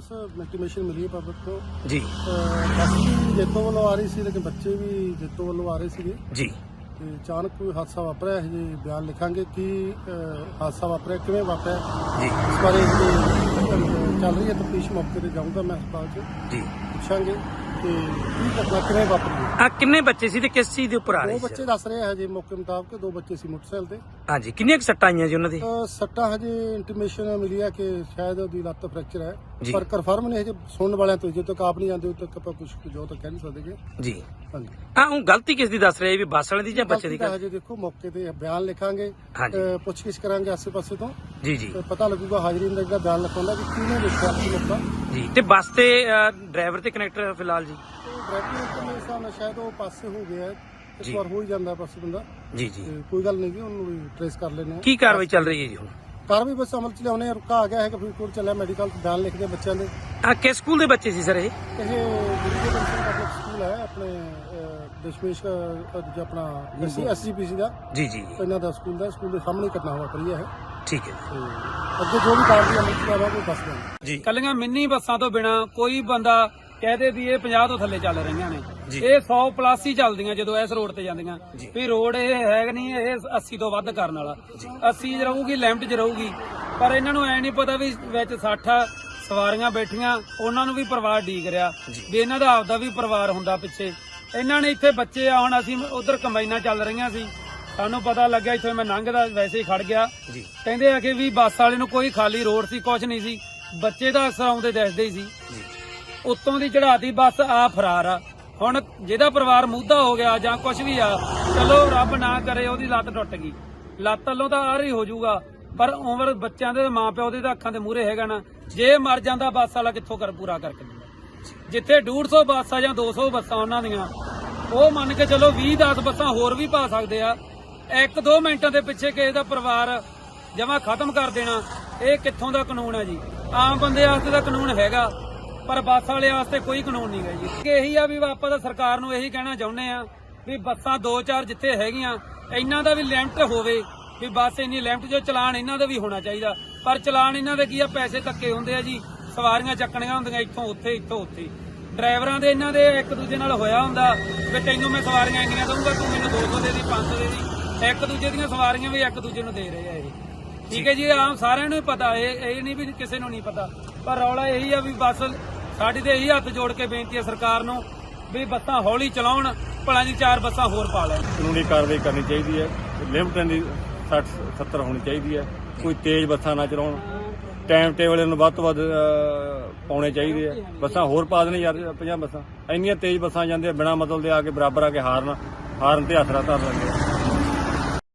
ਬਸ intimation ਮਿਲੀ ਹੈ public ਤੋਂ। ਜੀ। ਅਹ ਬੱਸ ਵੀ ਜੇਤੋਂ ਵੱਲੋਂ ਆ ਰਹੀ ਸੀ ਲੇਕਿਨ ਬੱਚੇ ਵੀ ਜੇਤੋਂ ਵੱਲੋਂ ਆ ਰਹੇ ਸੀਗੇ। ਜੀ। ਤੇ ਅਚਾਨਕ ਕੋਈ ਹਾਦਸਾ ਵਾਪਰਿਆ ਹੈ ਜੀ ਬਿਆਨ ਲਿਖਾਂਗੇ ਕਿ ਅਹ, ਹਾਦਸਾ ਵਾਪਰਿਆ ਕਿਵੇਂ ਵਾਪਰਿਆ। ਜੀ। ਇਸ ਬਾਰੇ ਜਿਹੜੀ ਚੱਲ ਰਹੀ ਹੈ ਤਫਤੀਸ਼ ਮੌਕੇ ਤੇ ਜਾਊਂਗਾ ਮੈਂ ਹਸਪਤਾਲ 'ਚ। ਜੀ। ਪੁੱਛਾਂਗੇ। ਕਿ ਕੀ ਘਟਨਾ ਕਿਵੇਂ ਵਾਪਰੀ ਹੈ। ਆ ਕਿੰਨੇ ਬੱਚੇ ਸੀ ਤੇ ਕਿਸ ਚੀਜ਼ ਦੇ ਉੱਪਰ ਆ ਦੋ ਰਹੇ ਸੀ? ਬੱਚੇ ਦੱਸ ਰਹੇ ਆ ਹਜੇ ਮੌਕੇ ਮੁਤਾਬਕ ਦੋ ਬੱਚੇ ਸੀ ਮੋਟਰਸਾਈਕਲ ਤੇ। ਹਾਂਜੀ ਕਿੰਨੀਆਂ ਕੁ ਸੱਟਾਂ ਆਈਆਂ ਜੀ ਉਹਨਾਂ ਦੇ? ਅਹ ਸੱਟਾਂ ਹਜੇ ਇੰਟੀਮੇਸ਼ਨ ਮਿਲੀ ਹੈ ਕਿ ਸ਼ਾਇਦ ਉਹਦੀ ਲੱਤ ਫ੍ਰੈਕਚਰ ਹੈ। ਜੀ। ਪਰ ਕਨਫਰਮ ਨਹੀਂ ਹਜੇ ਸੁਣਨ ਵਾਲਿਆਂ ਤੋਂ ਜਦੋਂ ਤੱਕ ਆਪ ਨਹੀਂ ਜਾਂਦੇ ਉਦੋਂ ਤੱਕ ਆਪਾਂ ਕੁਝ ਜੋ ਤਾਂ ਕਹਿ ਨਹੀਂ ਸਕਦੇ ਕਿ। ਜੀ। ਹਾਂਜੀ। ਆ ਉਹ ਗਲਤੀ ਕਿਸ ਦੀ ਦੱਸ ਰਹੇ ਵੀ ਬੱਸ ਵਾਲੇ ਦੀ ਜਾਂ ਬੱਚੇ ਦੀ ਗਲਤੀ ਤਾਂ ਹਜੇ ਦੇਖੋ ਮੌਕੇ ਤੇ ਬਿਆਨ ਲਿਖਾਂਗੇ ਹਾਂਜੀ। ਪੁੱਛਗਿੱਛ ਕਰਾਂਗੇ ਆਸੇ ਪਾਸੇ ਤੋਂ। ਜੀ ਜੀ। ਤੇ ਪਤਾ ਲੱਗੂਗਾ ਹਾਜ਼ਰੀ ਦਾ ਜਿਹੜਾ ਬਿਆਨ ਲਿਖਾਉਂਦਾ ਕਿ ਕਿਹਨੇ ਦੇਖਿਆ ਆਪਣੀ ਮੌਕਾ ਜੀ ਤੇ ਬੱਸ ਤੇ ਡਰਾਈਵਰ ਤੇ ਕਨੈਕਟਰ ਫਿਲਹਾਲ ਜੀ। ਡਾਇਰੈਕਟਲੀ ਮੇਰੇ ਹਿਸਾਬ ਨਾਲ ਸ਼ਾਇਦ ਉਹ ਪਾਸੇ ਹੋ ਗਿਆ ਹੈ। ਇੱਕ। ਵਾਰ ਹੋ ਹੀ ਜਾਂਦਾ ਪਾਸੇ ਬੰਦਾ। ਜੀ ਜੀ। ਤੇ ਕੋਈ ਗੱਲ ਨਹੀਂ ਜੀ ਉਹਨੂੰ ਟ੍ਰੇਸ ਕਰ ਲੈਣੇ ਆ ਕੀ ਕਾਰਵਾਈ ਚੱਲ ਰਹੀ ਹੈ ਜੀ ਹੁਣ? ਕਾਰਵਾਈ ਬਸ ਅਮਲ ਚ ਲਿਆਉਣੇ ਰੁਕਾ ਆ ਗਿਆ ਹੈ ਕਿ ਫਰੀਦਕੋਟ ਚੱਲਿਆ ਮੈਡੀਕਲ ਬਿਆਨ ਲਿਖਦੇ ਬੱਚਿਆਂ ਦੇ। ਆ ਕਿਸ ਸਕੂਲ ਦੇ ਬੱਚੇ ਸੀ ਸਰ ਇਹ? ਇਹ ਗੁਰੂ ਜੀ ਬੰਸਲ ਪਬਲਿਕ ਸਕੂਲ ਹੈ ਆਪਣੇ ਅਹ, ਦਸ਼ਮੇਸ਼ ਅਹ, ਦੂਜਾ ਆਪਣਾ ਐਸਸੀ ਐਸਜੀਪੀਸੀ ਦਾ। ਜੀ ਜੀ ਜੀ। ਇਹਨਾਂ ਦਾ ਸਕੂਲ ਦਾ ਸਕੂਲ ਦੇ ਸਾਹਮਣੇ ਹੀ ਘਟਨਾ ਵਾਪਰੀ ਹੈ ਠੀਕ ਹੈ। ਅੱਗੇ ਜੋ ਵੀ ਕਾਰਵਾਈ ਅਮਲ ਚ ਲਿਆਵਾਂਗੇ ਉਹ ਦੱਸ ਦਾਂਗੇ ਜੀ। ਕੱਲੀਆਂ ਮਿੰਨੀ ਬੱਸਾਂ ਤੋਂ ਬਿਨਾ ਕੋਈ ਬੰਦਾ ਕਹਦੇ ਵੀ ਇਹ 50 ਤੋਂ ਥੱਲੇ ਚੱਲ ਰਹੀਆਂ ਨੇ। ਜੀ। ਇਹ 100 ਪਲੱਸ ਹੀ ਚੱਲਦੀਆਂ ਜਦੋਂ ਇਸ ਰੋਡ ਤੇ ਜਾਂਦੀਆਂ। ਵੀ ਰੋਡ ਇਹ ਹੈ ਨਹੀਂ ਇਹ 80 ਤੋਂ ਵੱਧ ਕਰਨ ਵਾਲਾ। 80 ਚ ਰਹੂਗੀ ਲਿਮਟ 'ਚ ਰਹੂਗੀ। ਪਰ ਇਹਨਾਂ ਨੂੰ ਐ ਨਹੀਂ ਪਤਾ ਵੀ ਵਿੱਚ 60 ਸਵਾਰੀਆਂ ਬੈਠੀਆਂ ਉਹਨਾਂ ਨੂੰ ਵੀ ਪਰਿਵਾਰ ਡੀਕ ਰਿਹਾ। ਵੀ ਇਹਨਾਂ ਦਾ ਆਪਦਾ ਵੀ ਪਰਿਵਾਰ ਹੁੰਦਾ ਪਿੱਛੇ। ਇਹਨਾਂ ਨੇ ਇੱਥੇ ਬੱਚੇ ਆ ਹੁਣ ਅਸੀਂ ਉਧਰ ਕੰਬਾਈਨਾਂ ਚੱਲ ਰਹੀਆਂ ਸੀ। ਸਾਨੂੰ ਪਤਾ ਲੱਗਿਆ ਇੱਥੇ ਮੈਂ ਲੰਘਦਾ ਵੈਸੇ ਹੀ ਖੜ ਗਿਆ। ਜੀ। ਕਹਿੰਦੇ ਆ ਕਿ ਵੀ ਬੱਸ ਵਾਲੇ ਨੂੰ ਕੋਈ ਖਾਲੀ ਰੋਡ ਸੀ ਕੁਝ ਨਹੀਂ ਸੀ। ਬੱਚੇ ਤਾਂ ਅਕਸਰ ਆਉਂਦੇ ਦਿਸਦੇ ਹੀ ਸੀ। ਜੀ। ਉੱਤੋਂ ਦੀ ਚੜਾਤੀ ਬੱਸ ਆ ਫਰਾਰ ਆ। ਹੁਣ ਜਿਹਦਾ ਪਰਿਵਾਰ ਮੁੱਦਾ ਹੋ ਗਿਆ ਜਾਂ ਕੁਝ ਵੀ ਆ ਚਲੋ ਰੱਬ ਨਾ ਕਰੇ ਉਹਦੀ ਲੱਤ ਟੁੱਟ ਗਈ। ਲੱਤ ਵੱਲੋਂ ਤਾਂ ਆ ਰਹੀ ਹੋ ਜਾਊਗਾ। ਪਰ ਉਮਰ ਬੱਚਿਆਂ ਦੇ ਮਾਪਿਓ ਦੇ ਤਾਂ ਅੱਖਾਂ ਦੇ ਮੂਹਰੇ ਹੈਗਾ ਨਾ। ਜੇ ਮਰ ਜਾਂਦਾ ਬੱਸ ਵਾਲਾ ਕਿੱਥੋਂ ਕਰ ਪੂਰਾ ਕਰਕੇ ਦਿੰਦਾ? ਜਿੱਥੇ 150 ਬੱਸਾਂ ਜਾਂ 200 ਬੱਸਾਂ ਉਹਨਾਂ ਦੀਆਂ ਉਹ ਮੰਨ ਕੇ ਚਲੋ 20 10 ਬੱਸਾਂ ਹੋਰ ਵੀ ਪਾ ਸਕਦੇ ਆ। ਇੱਕ ਦੋ ਮਿੰਟਾਂ ਦੇ ਪਿੱਛੇ ਕਿਸੇ ਦਾ ਪਰਿਵਾਰ ਜਮਾ ਖਤਮ ਕਰ ਦੇਣਾ, ਇਹ ਕਿੱਥੋਂ ਦਾ ਕਾਨੂੰਨ ਹੈ ਜੀ? ਆਮ ਬੰਦੇ ਵਾਸਤੇ ਤਾਂ ਕਾਨੂੰਨ ਹੈਗਾ, ਪਰ ਬੱਸ ਵਾਲੇ ਵਾਸਤੇ ਕੋਈ ਕਾਨੂੰਨ ਨਹੀਂ ਹੈ ਜੀ। ਕਿ ਇਹੀ ਆ ਵੀ ਆਪਾਂ ਤਾਂ ਸਰਕਾਰ ਨੂੰ ਇਹੀ ਕਹਿਣਾ ਚਾਹੁੰਦੇ ਆ ਵੀ ਬੱਸਾਂ ਦੋ ਚਾਰ ਜਿੱਥੇ ਹੈਗੀਆਂ, ਇਹਨਾਂ ਦਾ ਵੀ ਲਿਮਟ ਹੋਵੇ ਵੀ ਬੱਸ ਇੰਨੀ ਲਿਮਟ ਜੋ ਚਲਾਨ ਇਹਨਾਂ ਦਾ ਵੀ ਹੋਣਾ ਚਾਹੀਦਾ। ਪਰ ਚਲਾਨ ਇਹਨਾਂ ਦੇ ਕੀ ਆ? ਪੈਸੇ ਧੱਕੇ ਹੁੰਦੇ ਆ ਜੀ। ਸਵਾਰੀਆਂ ਚੱਕਣੀਆਂ ਹੁੰਦੀਆਂ ਇੱਥੋਂ ਉੱਥੇ ਇੱਥੋਂ ਉੱਥੇ। ਡਰਾਈਵਰਾਂ ਦੇ ਇਹਨਾਂ ਦੇ ਇੱਕ ਦੂਜੇ ਨਾਲ ਹੋਇਆ ਹੁੰਦਾ ਵੀ ਤੈਨੂੰ ਮੈਂ ਸਵਾਰੀਆਂ ਇੰਨੀਆਂ ਦਊਂਗਾ, ਤੂੰ ਮੈਨੂੰ 200 ਦੇ ਦੀ 500 ਦੇ ਦੀ। ਇੱਕ ਦੂਜੇ ਦੀਆਂ ਸਵਾਰੀਆਂ ਵੀ ਇੱਕ ਦੂਜੇ ਨੂੰ ਦੇ ਰਹੇ ਆ ਇਹ। ਠੀਕ ਹੈ ਜੀ, ਆਮ ਸਾਰਿਆਂ ਨੂੰ ਹੀ ਪਤਾ, ਇਹ ਇਹ ਨਹੀਂ ਵੀ ਕਿਸੇ ਨੂੰ ਨਹੀਂ ਪਤਾ। ਪਰ ਰੌਲਾ ਇਹੀ ਆ ਵੀ ਬਸ ਸਾਡੀ ਤੇ ਇਹੀ ਹੱਥ ਜੋੜ ਕੇ ਬੇਨਤੀ ਹੈ ਸਰਕਾਰ ਨੂੰ ਵੀ ਬੱਸਾਂ ਹੌਲੀ ਚਲਾਉਣ, ਭਲਾ ਦੀ ਚਾਰ ਬੱਸਾਂ ਹੋਰ ਪਾ ਲੈਣ। ਕਾਨੂੰਨੀ ਕਾਰਵਾਈ ਕਰਨੀ ਚਾਹੀਦੀ ਹੈ, ਲਿਮਟ ਦੀ 60 70 ਹੋਣੀ ਚਾਹੀਦੀ ਹੈ, ਕੋਈ ਤੇਜ਼ ਬੱਸਾਂ ਨਾ ਚਲਾਉਣ। ਟਾਈਮ ਟੇਬਲ ਨੂੰ ਵੱਧ ਤੋਂ ਵੱਧ ਪਾਉਣੇ ਚਾਹੀਦੇ ਆ। ਬੱਸਾਂ ਹੋਰ ਪਾ ਦੇਣ ਯਾਰ 50 ਬੱਸਾਂ। ਇੰਨੀਆਂ ਤੇਜ਼ ਬੱਸਾਂ ਜਾਂਦੀਆਂ ਬਿਨਾਂ ਮਤਲਬ ਦੇ ਆ ਕੇ ਬਰਾਬਰ ਆ ਕੇ ਹਾਰਨ ਹਾਰਨ ਤੇ ਹੱਥ ਧਰ ਲੈਂਦੇ